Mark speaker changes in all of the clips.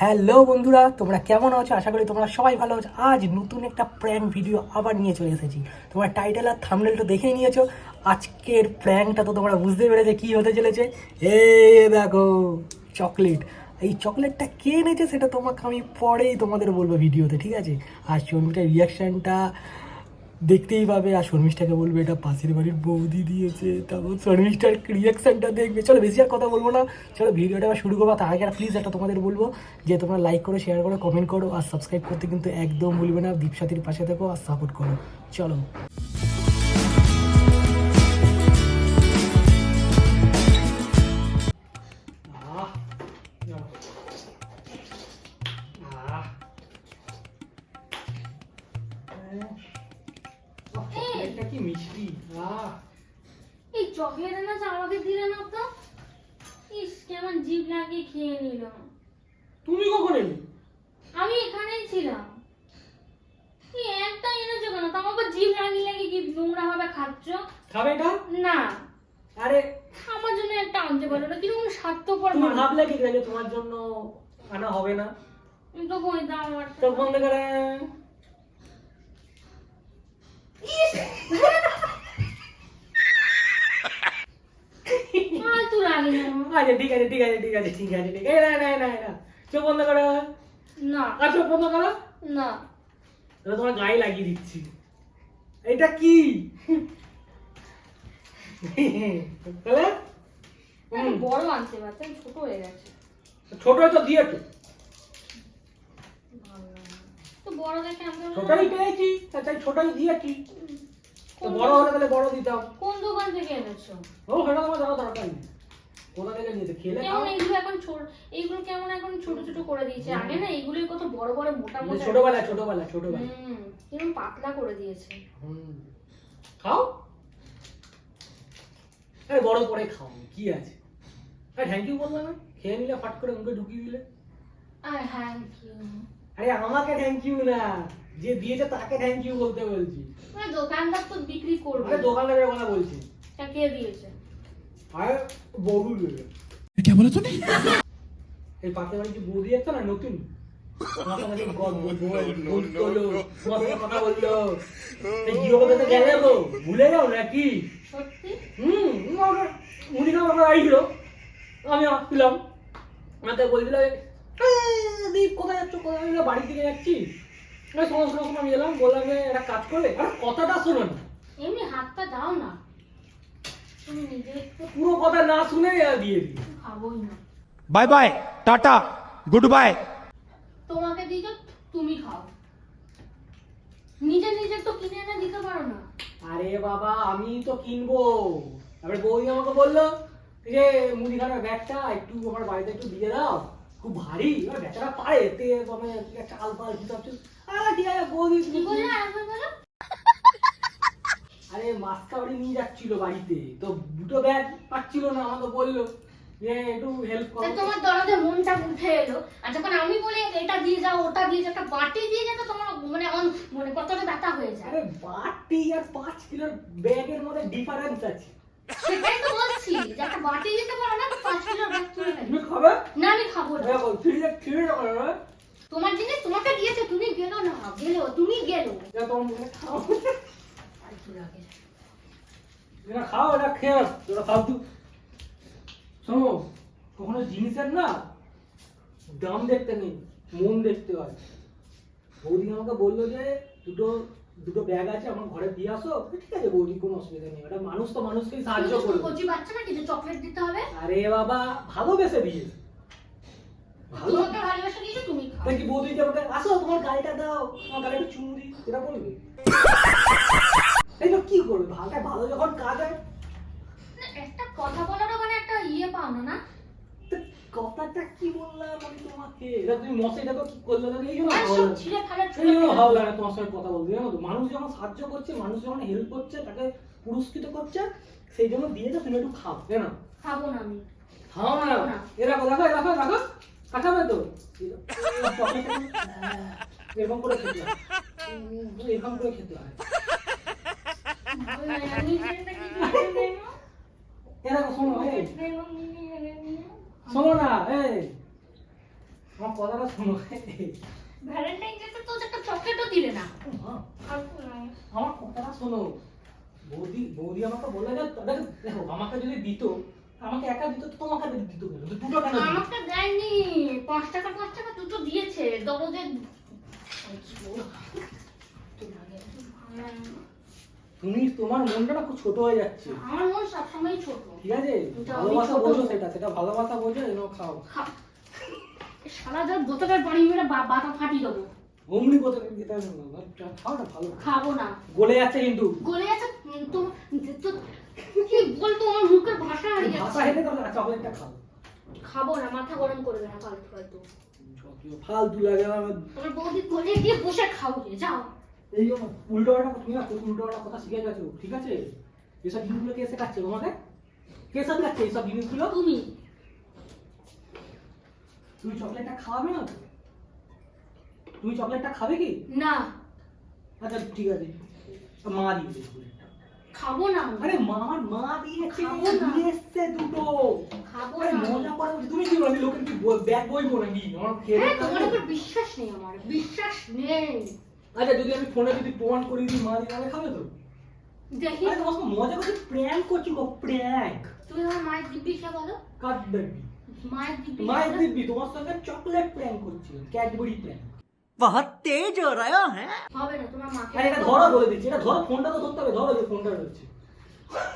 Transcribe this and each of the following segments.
Speaker 1: Hello বন্ধুরা, তোমরা কেমন আছো? আশা করি তোমরা সবাই ভালো আছো। আজ নতুন একটা প্র্যাঙ্ক ভিডিও আবার নিয়ে চলে এসেছি। তোমরা টাইটেল আর থামনেলটা দেখেই নিয়েছো। আজকের প্র্যাঙ্কটা তো তোমরা বুঝতে পেরেছে কী হতে চলেছে। এ দেখো চকলেট এই চকলেটটা কে এনেছে সেটা তোমাকে আমি পরেই তোমাদের বলব ভিডিওতে ঠিক আছে? আর শর্মিষ্ঠার রিয়াকশানটা দেখতেই পাবে, আর শর্মিষ্ঠাকে বলবে, এটা পাশের বাড়ির বৌদি দিয়েছে। তারপর শর্মিষ্ঠার রিয়াকশানটা দেখবে। চলো, বেশি আর কথা বলব না। চলো, ভিডিওটা আবার শুরু করব। তার আগে প্লিজ একটা তোমাদের বলব, যে তোমরা লাইক করো শেয়ার করো কমেন্ট করো, আর সাবস্ক্রাইব করতে কিন্তু একদম ভুলবে না। দীপসাথীর পাশে থেকো আর সাপোর্ট করো। চলো।
Speaker 2: চকলেট এনেছে আমাকে দিলে না তো? ইস কেমন জিভ লাগিয়ে খেয়ে নিল।
Speaker 1: তুমি কখন এলি?
Speaker 2: আমি এখানেই ছিলাম। এই একটা এনেছো কেন? তো আমাকে জিভ লাগিয়ে লাগিয়ে কি নোংরা ভাবে খাচ্ছ?
Speaker 1: খাবে এটা?
Speaker 2: না।
Speaker 1: আরে।
Speaker 2: আমার জন্য একটা আনতে পারো না কীরকম স্বার্থপর
Speaker 1: তুমি। ভাবলে কি যে তোমার জন্য আনা হবে না।
Speaker 2: তো কই দাও আমার
Speaker 1: চোখ বন্ধ করে
Speaker 2: আর তুই লাগে না
Speaker 1: আচ্ছা ঠিক আছে ঠিক আছে ঠিক আছে ঠিক আছে ঠিক আছে। না না না না চোখ বন্ধ করো।
Speaker 2: না।
Speaker 1: আর চোখ বন্ধ করো?
Speaker 2: না।
Speaker 1: তাহলে তোমার গায়ে লাগিয়ে দিচ্ছি। এটা কি? তাহলে?
Speaker 2: বড় আনতে ছোট হয়ে গেছে।
Speaker 1: ছোট তো
Speaker 2: না। তো বড় দেখে পারব।
Speaker 1: ছোটই পেয়েছি তা তাই ছোটই দিয়েছি তো বড় হলে তাহলে বড় দিতাম।
Speaker 2: কোন দোকান থেকে এনেছো?
Speaker 1: ও সেটা তোমার জানা দরকার নেই। কোথা থেকে নিয়েছে? খেলে খাও।
Speaker 2: কেমন এখন ছোট এইগুলো কেমন এখন ছোট ছোট করে দিয়েছে? আগে না কত বড় বড় মোটা মোটা
Speaker 1: ছোটবেলা ছোটবেলা ছোটবেলা
Speaker 2: হুম কীরকম পাতলা করে দিয়েছে।
Speaker 1: হুম। খাও। আরে বড় করে খাও কি আছে? আরে থ্যাংক ইউ বললাম না। খেয়ে নিলে ফাট করে মুখে ঢুকিয়ে দিলে।
Speaker 2: আর হ্যাঁ কি
Speaker 1: আরে আমাকে থ্যাংক ইউ না। যে দিয়েছে তাকে থ্যাংক ইউ বলতে বলছি।
Speaker 2: মানে দোকানদার তো বিক্রি করবে।
Speaker 1: আরে দোকানদারের কথা বলছি।
Speaker 2: কে দিয়েছে?
Speaker 1: আরে বহু দেবে
Speaker 3: क्या बोला तूने
Speaker 1: এই পাতে বাড়ি যে বৌদি আছে না নতুন আমার সঙ্গে যে গল্প বলতো তোমার সঙ্গে কথা বললো এই গৃহবধূতে গেলে গো ভুলে যাও নাকি
Speaker 2: সত্যি
Speaker 1: হুম আমার মুড়ি খাওয়া আমার আইছিল আমি আসছিলাম আমাকে বলছিল দীপ কোথায় যাচ্ছ কোথায় আমি বললাম, বাড়ির দিকে যাচ্ছি আমি সময় সময় সময় আমি এলাম বললাম যে একটা কাজ করবে আরে কথাটা শোনো না
Speaker 2: এমনি হাতটা দাও না তুমি নিজে একটু
Speaker 1: পুরো কথা না শুনে দিয়ে দিই
Speaker 3: bye bye tata good bye.
Speaker 2: তোমাকে দিই তুমি খাও। নিজে নিজে তো কিনে এনে দিতে পারো না।
Speaker 1: আরে বাবা আমি তো কিনবো। তারপরে বৌদি আমাকে বলল যে মুদিখানার ব্যাগটা একটু আমার বাড়িতে একটু দিয়ে দাও। খুব ভারী এবার বেচারা পারে তে মানে চাল পাল কিছু আর ঠিক আছে বৌদি আরে বাড়ি নিয়ে যাচ্ছিল বাড়িতে। তো দুটো ব্যাগ পাচ্ছিল না আমাকে বলল যে একটু হেল্প করো।
Speaker 2: তোমার মনটা উঠে এলো। আর যখন আমি বলি এটা দিয়ে যাও ওটা দিয়ে যাও একটা বাটি দিয়ে যেত তোমার মানে মানে কতটা ব্যথা হয়ে যায়।
Speaker 1: আরে বাটি আর পাঁচ কিলোর ব্যাগের মধ্যে ডিফারেন্স আছে।
Speaker 2: সেটাই তো বলছি যে একটা বাটি দিতে পারো না পাঁচ কিলো ব্যাগ তুলে
Speaker 1: তুমি খাবে?
Speaker 2: না আমি খাব না।
Speaker 1: দেখো ফ্রিজে ফ্রিজে রাখো
Speaker 2: তোমার জিনিস তোমাকে দিয়েছে তুমি গেলো না গেলো তুমি গেলো।
Speaker 1: তোমার মনে খাও
Speaker 2: আর লাগে
Speaker 1: এটা খাও এটা খেয়ে নাও, ফালতু। শোনো কখনো জিনিসের না দাম দেখতে নেই মন দেখতে হয়। বৌদি আমাকে বলল যে দুটো দুটো ব্যাগ আছে আমার ঘরে দিয়ে আসো। ঠিক আছে বৌদি কোনো অসুবিধা নেই। ওটা মানুষ তো মানুষকেই সাহায্য করবে।
Speaker 2: কচি বাচ্চা না কিছু চকলেট দিতে হবে?
Speaker 1: আরে বাবা ভালোবেসে দিয়েছে। ভালো?
Speaker 2: তোমাকে ভালোবাসা দিয়েছে তুমি খাও।
Speaker 1: নাকি বৌদিকে আমাকে আসো তোমার গাড়িটা দাও তোমার গাড়িটা চুমু দিই এটা বলবে। তো কি করবে? ভালো ভালো যখন কাজ হয়।
Speaker 2: একটা কথা বলার ওখানে একটা ইয়ে পাও না না?
Speaker 1: কথাটা কি বললাম আমি তোমাকে? এটা তুমি কি করলে এই জন্য ভালো লাগে। তোমার সঙ্গে কথা বলতে জানো তো? মানুষ যখন সাহায্য করছে মানুষ যখন হেল্প করছে তাকে পুরস্কৃত করছে সেই জন্য দিয়েছে তুমি একটু খাও তাই না?
Speaker 2: খাব না আমি।
Speaker 1: খাও না। এ রাখো রাখো রাখো রাখো কাটাবে তো? হ্যাঁ, এরকম করে খেতে হয়। এরকম করে খেতে হয়।
Speaker 2: ভালো লাগে না। নিজের একটা কিছু করে দেয় না।
Speaker 1: এ রাখো শোনো এই। শোনো না এই আমার কথাটা শোনো
Speaker 2: ভ্যালেন্টাইন ডেতে তো একটা চকলেটও দিলে না
Speaker 1: আমার কথাটা শোনো বৌদি বৌদি আমাকে বলল যে দেখো আমাকে যদি দিত আমাকে একা দিত তোমাকে দিত দুটো কেন
Speaker 2: আমাকে দেয়নি পাঁচ টাকা পাঁচ টাকা দুটো দিয়েছে দরজে
Speaker 1: তুমি তোমার মনটা না খুব ছোট হয়ে যাচ্ছে।
Speaker 2: আমার মন সবসময় ছোট।
Speaker 1: ঠিক আছে? ভালোবাসা বোঝো সেটা সেটা ভালোবাসা বোঝো এনে খাও।
Speaker 2: সারা যা বোতলের পানি মেরে বাতা ফাটিয়ে দেবো।
Speaker 1: অমনি বোতল দিতে খাও না ভালো
Speaker 2: খাব না।
Speaker 1: গলে যাচ্ছে কিন্তু।
Speaker 2: গলে যাচ্ছে তো কি বলতো আমার মুখের ভাষা হারিয়ে
Speaker 1: ভাষা
Speaker 2: যাচ্ছে
Speaker 1: হেঁটে তো চকলেটটা খাও।
Speaker 2: খাব না মাথা গরম করবে না ফালতু ফালতু
Speaker 1: ফালতু লাগে আমার।
Speaker 2: তোমার বৌদি গলে গিয়ে বসে খাও যাও।
Speaker 1: এই উল্টো পাল্টা তুমি না উল্টো পাল্টা কথা শিখে গেছো ঠিক আছে? এসব জিনিসগুলো কে শেখাচ্ছে তোমাকে কে শেখাচ্ছে এইসব জিনিসগুলো?
Speaker 2: তুমি।
Speaker 1: তুমি চকলেটটা খাওয়াবে না? তুমি চকলেটটা খাবে কি?
Speaker 2: না।
Speaker 1: আচ্ছা ঠিক আছে। মা দিয়েছে চকলেটটা।
Speaker 2: খাব না
Speaker 1: আরে মা দিয়েছে
Speaker 2: খাব না।
Speaker 1: এসছে দুটো।
Speaker 2: খাব না
Speaker 1: মজা করে তুমি কি কি ব্যাগ বই বলে নাকি আমার খেয়ে
Speaker 2: তোমার উপর বিশ্বাস নেই আমার বিশ্বাস নেই।
Speaker 1: আচ্ছা যদি আমি ফোনে যদি প্রমাণ করে দিই মা দিয়ে তাহলে খাবে তো
Speaker 2: দেখি
Speaker 1: আরে তোমার সঙ্গে মজা করছি প্র্যাঙ্ক করছি গো প্র্যাঙ্ক
Speaker 2: তুমি তোমার মায়ের দিব্যি কে বলো
Speaker 1: কাট দেখবি
Speaker 2: মায়ের দিব্যি
Speaker 1: মায়ের
Speaker 2: বলো?
Speaker 1: দিব্যি তোমার সঙ্গে চকলেট প্র্যাঙ্ক করছি ক্যাডবেরি প্র্যাঙ্ক
Speaker 4: बहुत तेज हो रहा है
Speaker 2: হবে না তোমার মাকে
Speaker 1: আরে এটা ধরো বলে দিচ্ছি এটা ধরো ফোনটা তো ধরতে হবে ধরো যে ফোনটা রয়েছে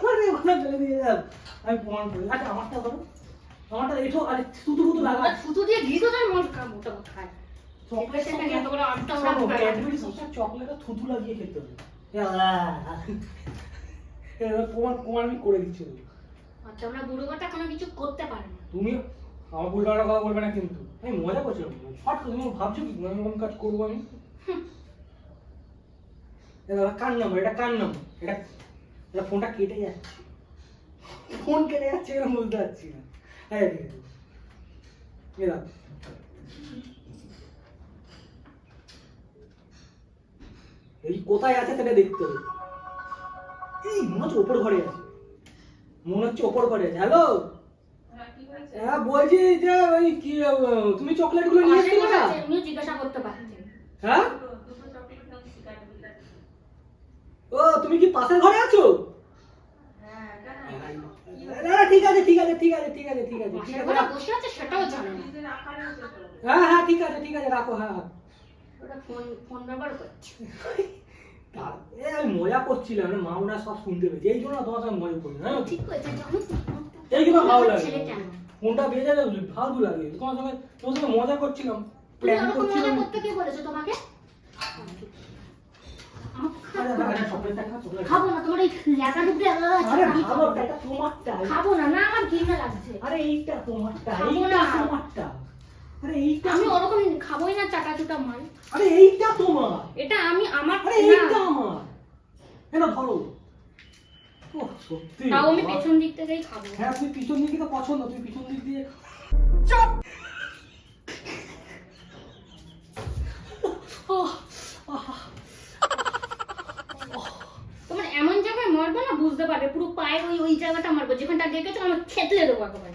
Speaker 1: আরে ওখানে ফেলে দিয়ে যাও আমি প্রমাণ করি আচ্ছা আমারটা ধরো আমারটা এঠো আরে থুতু থুতু লাগা
Speaker 2: আর শুধু দিয়ে ঘি তো তার মন খায় মোটা মোটা খায়
Speaker 1: চকলেটটা থুতু লাগিয়ে খেতে হবে। প্রমাণ আমি করে দিচ্ছি।
Speaker 2: আচ্ছা আমরা বুড়ো বাটা কোনো কিছু করতে পারি না।
Speaker 1: তুমি আমার বুলডার কথা বলবে না কিন্তু। আমি মজা করছিলাম। হট তুমি ভাবছ কি আমি কাজ করব আমি? এটা কার নাম্বার এটা কার নাম্বার এটা এটা ফোনটা কেটে যাচ্ছে। ফোন কেটে যাচ্ছে এরকম বলতে পারছি না। হ্যাঁ এরা এই কোথায় আছে সেটা দেখতে হবে। এই মনে হচ্ছে ওপর ঘরে আছে। মনে হচ্ছে ওপর ঘরে আছে। হ্যালো হ্যাঁ বলছি যে ওই কি তুমি চকলেটগুলো নিয়ে না?
Speaker 2: জিজ্ঞাসা করতে পারতেন
Speaker 1: হ্যাঁ? ও তুমি কি পাশের ঘরে আছো? না, ঠিক আছে ঠিক আছে ঠিক আছে ঠিক আছে ঠিক আছে ঠিক হ্যাঁ হ্যাঁ ঠিক আছে ঠিক আছে রাখো হ্যাঁ হ্যাঁ।
Speaker 2: ওটা ফোন ফোন ব্যবহার করছে।
Speaker 1: মজা করছিলাম মা ওরা সব শুনতে পেয়েছে। এই জন্য তোমার সঙ্গে মজা করি হ্যাঁ
Speaker 2: ঠিক করেছে
Speaker 1: এই জন্য ভালো লাগে। ফোনটা বেজে যাবে ভালো লাগে। তোমার সঙ্গে তোমার সঙ্গে মজা করছিলাম প্ল্যান করছিলাম।
Speaker 2: করতে কে বলেছে তোমাকে। খাব না তোমার এই লেটা ডুবরে
Speaker 1: আরে
Speaker 2: খাব না না আমার ঘৃণা লাগছে।
Speaker 1: আরে এইটা তোমারটা এইটা তোমারটা। আরে এইটা
Speaker 2: আমি ওরকম খাবোই না চাটা চুটা মাল।
Speaker 1: আরে এইটা তোমার।
Speaker 2: এটা আমি আমার
Speaker 1: আরে এইটা আমার। এটা ধরো। সত্যি।
Speaker 2: তাও আমি পেছন দিক থেকেই খাব।
Speaker 1: হ্যাঁ পিছন দিকে তো পছন্দ পিছন দিক দিয়ে
Speaker 2: তোমার এমন জায়গায় মারবো না বুঝতে পারবে। পুরো পায়ের ওই ওই জায়গাটা মারবো। যেখানটা দেখেছ আমার খেতলে দেবো একেবারে।